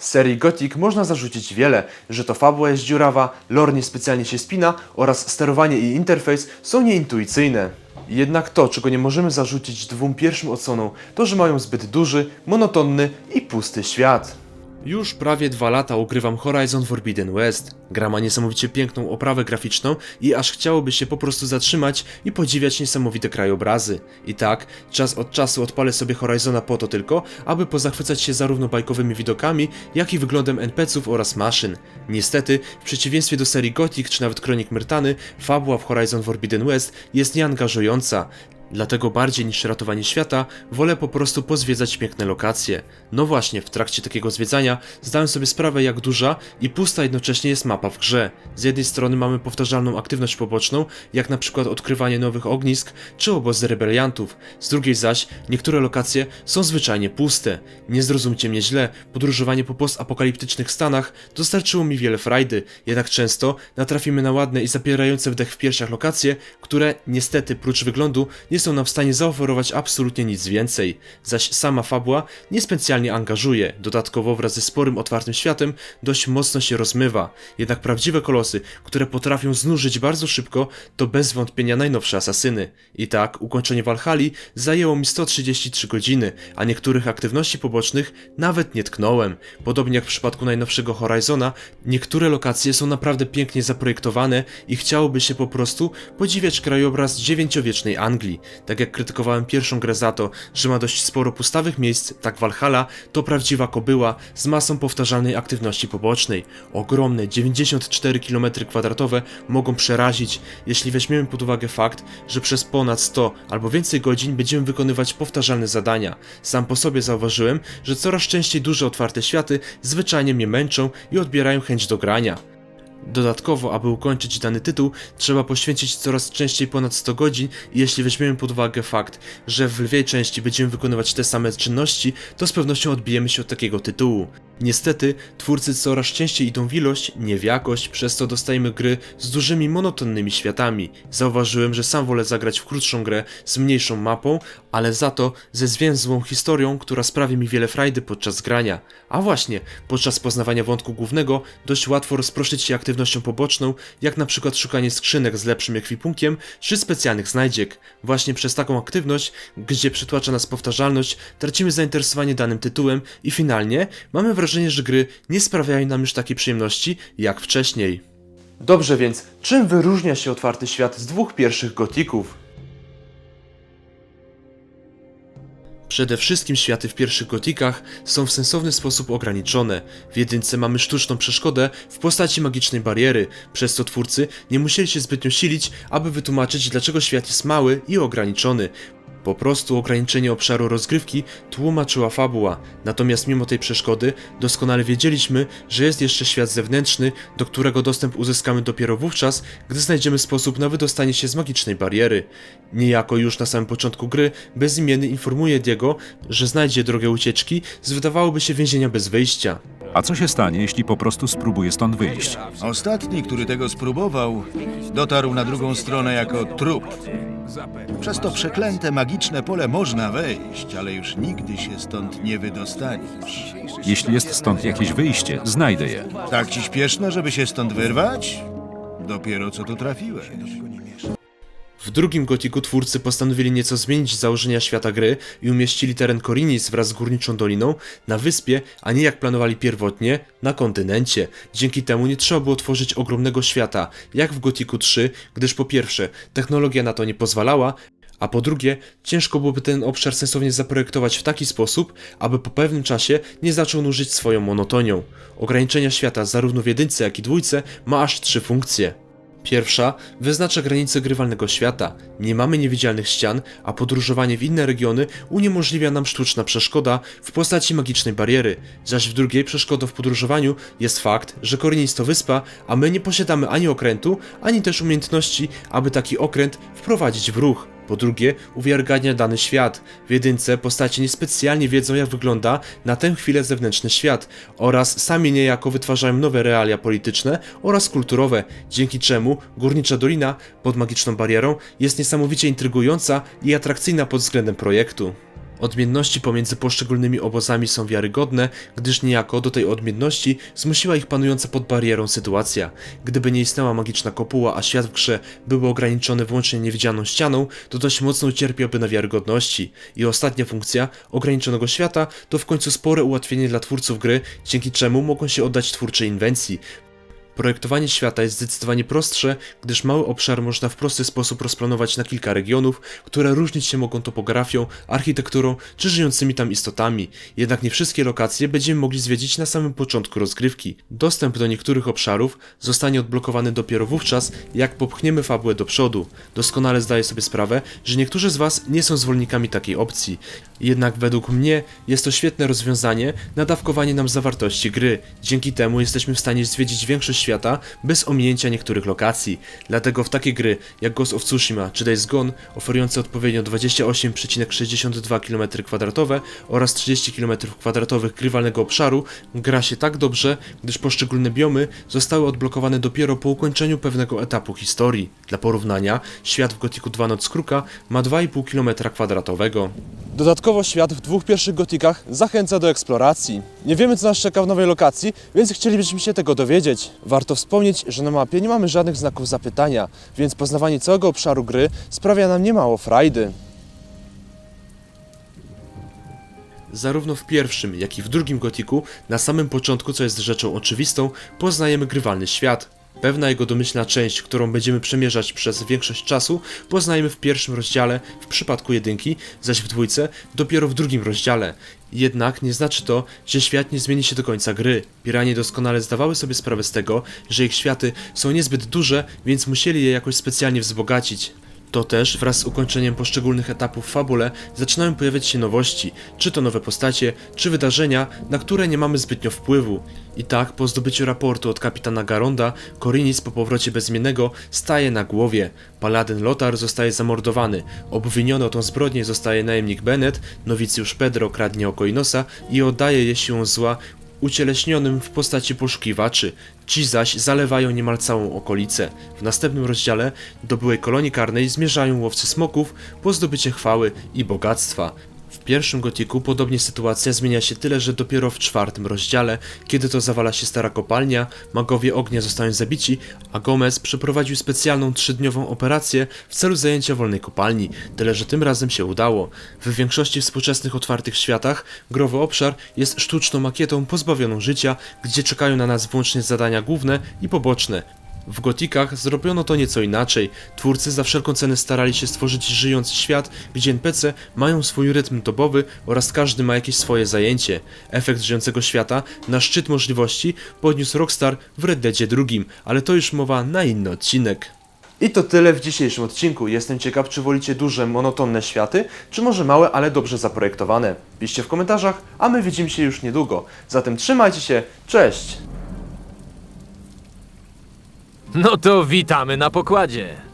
Z serii Gothic można zarzucić wiele, że to fabuła jest dziurawa, lore niespecjalnie się spina oraz sterowanie i interfejs są nieintuicyjne. Jednak to, czego nie możemy zarzucić dwóm pierwszym odsłonom, to że mają zbyt duży, monotonny i pusty świat. Już prawie dwa lata ukrywam Horizon Forbidden West. Gra ma niesamowicie piękną oprawę graficzną i aż chciałoby się po prostu zatrzymać i podziwiać niesamowite krajobrazy. I tak, czas od czasu odpalę sobie Horizona po to tylko, aby pozachwycać się zarówno bajkowymi widokami, jak i wyglądem NPC-ów oraz maszyn. Niestety, w przeciwieństwie do serii Gothic czy nawet Kronik Myrtany, fabuła w Horizon Forbidden West jest nieangażująca. Dlatego bardziej niż ratowanie świata, wolę po prostu pozwiedzać piękne lokacje. No właśnie, w trakcie takiego zwiedzania zdałem sobie sprawę jak duża i pusta jednocześnie jest mapa w grze. Z jednej strony mamy powtarzalną aktywność poboczną, jak na przykład odkrywanie nowych ognisk czy obozy rebeliantów, z drugiej zaś niektóre lokacje są zwyczajnie puste. Nie zrozumcie mnie źle, podróżowanie po postapokaliptycznych stanach dostarczyło mi wiele frajdy, jednak często natrafimy na ładne i zapierające wdech w piersiach lokacje, które niestety prócz wyglądu nie są nam w stanie zaoferować absolutnie nic więcej, zaś sama fabuła niespecjalnie angażuje, dodatkowo wraz ze sporym otwartym światem dość mocno się rozmywa, jednak prawdziwe kolosy, które potrafią znużyć bardzo szybko, to bez wątpienia najnowsze asasyny. I tak, ukończenie Valhalla zajęło mi 133 godziny, a niektórych aktywności pobocznych nawet nie tknąłem. Podobnie jak w przypadku najnowszego Horizona, niektóre lokacje są naprawdę pięknie zaprojektowane i chciałoby się po prostu podziwiać krajobraz dziewięciowiecznej Anglii. Tak jak krytykowałem pierwszą grę za to, że ma dość sporo pustawych miejsc, tak Valhalla to prawdziwa kobyła z masą powtarzalnej aktywności pobocznej. Ogromne 94 km2 mogą przerazić, jeśli weźmiemy pod uwagę fakt, że przez ponad 100 albo więcej godzin będziemy wykonywać powtarzalne zadania. Sam po sobie zauważyłem, że coraz częściej duże otwarte światy zwyczajnie mnie męczą i odbierają chęć do grania. Dodatkowo, aby ukończyć dany tytuł, trzeba poświęcić coraz częściej ponad 100 godzin i jeśli weźmiemy pod uwagę fakt, że w lwiej części będziemy wykonywać te same czynności, to z pewnością odbijemy się od takiego tytułu. Niestety, twórcy coraz częściej idą w ilość, nie w jakość, przez co dostajemy gry z dużymi, monotonnymi światami. Zauważyłem, że sam wolę zagrać w krótszą grę z mniejszą mapą, ale za to ze zwięzłą historią, która sprawi mi wiele frajdy podczas grania. A właśnie, podczas poznawania wątku głównego dość łatwo rozproszyć się aktywnością poboczną, jak na przykład szukanie skrzynek z lepszym ekwipunkiem czy specjalnych znajdziek. Właśnie przez taką aktywność, gdzie przytłacza nas powtarzalność, tracimy zainteresowanie danym tytułem i finalnie mamy wrażenie, że gry nie sprawiają nam już takiej przyjemności jak wcześniej. Dobrze więc, czym wyróżnia się otwarty świat z dwóch pierwszych gotików? Przede wszystkim światy w pierwszych gotikach są w sensowny sposób ograniczone. W jedynce mamy sztuczną przeszkodę w postaci magicznej bariery, przez co twórcy nie musieli się zbytnio silić, aby wytłumaczyć dlaczego świat jest mały i ograniczony. Po prostu ograniczenie obszaru rozgrywki tłumaczyła fabuła, natomiast mimo tej przeszkody doskonale wiedzieliśmy, że jest jeszcze świat zewnętrzny, do którego dostęp uzyskamy dopiero wówczas, gdy znajdziemy sposób na wydostanie się z magicznej bariery. Niejako już na samym początku gry bezimienny informuje Diego, że znajdzie drogę ucieczki z wydawałoby się więzienia bez wyjścia. A co się stanie, jeśli po prostu spróbuję stąd wyjść? Ostatni, który tego spróbował, dotarł na drugą stronę jako trup. Przez to przeklęte magiczne pole można wejść, ale już nigdy się stąd nie wydostaniesz. Jeśli jest stąd jakieś wyjście, znajdę je. Tak ci śpieszno, żeby się stąd wyrwać? Dopiero co tu trafiłeś. W drugim gotiku twórcy postanowili nieco zmienić założenia świata gry i umieścili teren Korinis wraz z górniczą doliną na wyspie, a nie jak planowali pierwotnie, na kontynencie. Dzięki temu nie trzeba było tworzyć ogromnego świata, jak w Gotiku 3, gdyż po pierwsze, technologia na to nie pozwalała, a po drugie, ciężko byłoby ten obszar sensownie zaprojektować w taki sposób, aby po pewnym czasie nie zaczął nużyć swoją monotonią. Ograniczenia świata zarówno w jedynce, jak i dwójce ma aż trzy funkcje. Pierwsza wyznacza granice grywalnego świata. Nie mamy niewidzialnych ścian, a podróżowanie w inne regiony uniemożliwia nam sztuczna przeszkoda w postaci magicznej bariery. Zaś w drugiej przeszkodą w podróżowaniu jest fakt, że Korinis to wyspa, a my nie posiadamy ani okrętu, ani też umiejętności, aby taki okręt wprowadzić w ruch. Po drugie, uwiarygadnia dany świat. W jedynce postacie niespecjalnie wiedzą jak wygląda na tę chwilę zewnętrzny świat oraz sami niejako wytwarzają nowe realia polityczne oraz kulturowe, dzięki czemu Górnicza Dolina pod magiczną barierą jest niesamowicie intrygująca i atrakcyjna pod względem projektu. Odmienności pomiędzy poszczególnymi obozami są wiarygodne, gdyż niejako do tej odmienności zmusiła ich panująca pod barierą sytuacja. Gdyby nie istniała magiczna kopuła, a świat w grze byłby ograniczony wyłącznie niewidzialną ścianą, to dość mocno ucierpiałby na wiarygodności. I ostatnia funkcja ograniczonego świata to w końcu spore ułatwienie dla twórców gry, dzięki czemu mogą się oddać twórczej inwencji. Projektowanie świata jest zdecydowanie prostsze, gdyż mały obszar można w prosty sposób rozplanować na kilka regionów, które różnić się mogą topografią, architekturą czy żyjącymi tam istotami. Jednak nie wszystkie lokacje będziemy mogli zwiedzić na samym początku rozgrywki. Dostęp do niektórych obszarów zostanie odblokowany dopiero wówczas, jak popchniemy fabułę do przodu. Doskonale zdaję sobie sprawę, że niektórzy z Was nie są zwolennikami takiej opcji. Jednak według mnie jest to świetne rozwiązanie na dawkowanie nam zawartości gry. Dzięki temu jesteśmy w stanie zwiedzić większość świata bez ominięcia niektórych lokacji. Dlatego w takie gry jak Ghost of Tsushima czy Days Gone, oferujące odpowiednio 28,62 km2 oraz 30 km2 grywalnego obszaru, gra się tak dobrze, gdyż poszczególne biomy zostały odblokowane dopiero po ukończeniu pewnego etapu historii. Dla porównania, świat w Gothicu 2 Noc Kruka ma 2,5 km2. Dodatkowo świat w dwóch pierwszych gotikach zachęca do eksploracji. Nie wiemy co nas czeka w nowej lokacji, więc chcielibyśmy się tego dowiedzieć. Warto wspomnieć, że na mapie nie mamy żadnych znaków zapytania, więc poznawanie całego obszaru gry sprawia nam niemało frajdy. Zarówno w pierwszym, jak i w drugim gotiku, na samym początku, co jest rzeczą oczywistą, poznajemy grywalny świat. Pewna jego domyślna część, którą będziemy przemierzać przez większość czasu, poznajemy w pierwszym rozdziale, w przypadku jedynki, zaś w dwójce dopiero w drugim rozdziale. Jednak nie znaczy to, że świat nie zmieni się do końca gry. Piranie doskonale zdawały sobie sprawę z tego, że ich światy są niezbyt duże, więc musieli je jakoś specjalnie wzbogacić. To też wraz z ukończeniem poszczególnych etapów w fabule zaczynają pojawiać się nowości, czy to nowe postacie, czy wydarzenia, na które nie mamy zbytnio wpływu. I tak po zdobyciu raportu od kapitana Garonda, Korinis po powrocie bezimiennego staje na głowie. Paladyn Lotar zostaje zamordowany, obwiniony o tą zbrodnię zostaje najemnik Bennett, nowicjusz Pedro kradnie oko Inosa i oddaje je siłą zła ucieleśnionym w postaci poszukiwaczy. Ci zaś zalewają niemal całą okolicę. W następnym rozdziale do byłej kolonii karnej zmierzają łowcy smoków po zdobycie chwały i bogactwa. W pierwszym gotiku podobnie sytuacja zmienia się tyle, że dopiero w czwartym rozdziale, kiedy to zawala się stara kopalnia, magowie ognia zostają zabici, a Gomez przeprowadził specjalną trzydniową operację w celu zajęcia wolnej kopalni, tyle że tym razem się udało. W większości współczesnych otwartych światach growy obszar jest sztuczną makietą pozbawioną życia, gdzie czekają na nas wyłącznie zadania główne i poboczne, w gotikach zrobiono to nieco inaczej. Twórcy za wszelką cenę starali się stworzyć żyjący świat, gdzie NPC mają swój rytm dobowy oraz każdy ma jakieś swoje zajęcie. Efekt żyjącego świata na szczyt możliwości podniósł Rockstar w Red Deadzie II, ale to już mowa na inny odcinek. I to tyle w dzisiejszym odcinku. Jestem ciekaw, czy wolicie duże, monotonne światy, czy może małe, ale dobrze zaprojektowane. Piszcie w komentarzach, a my widzimy się już niedługo. Zatem trzymajcie się, cześć! No to witamy na pokładzie.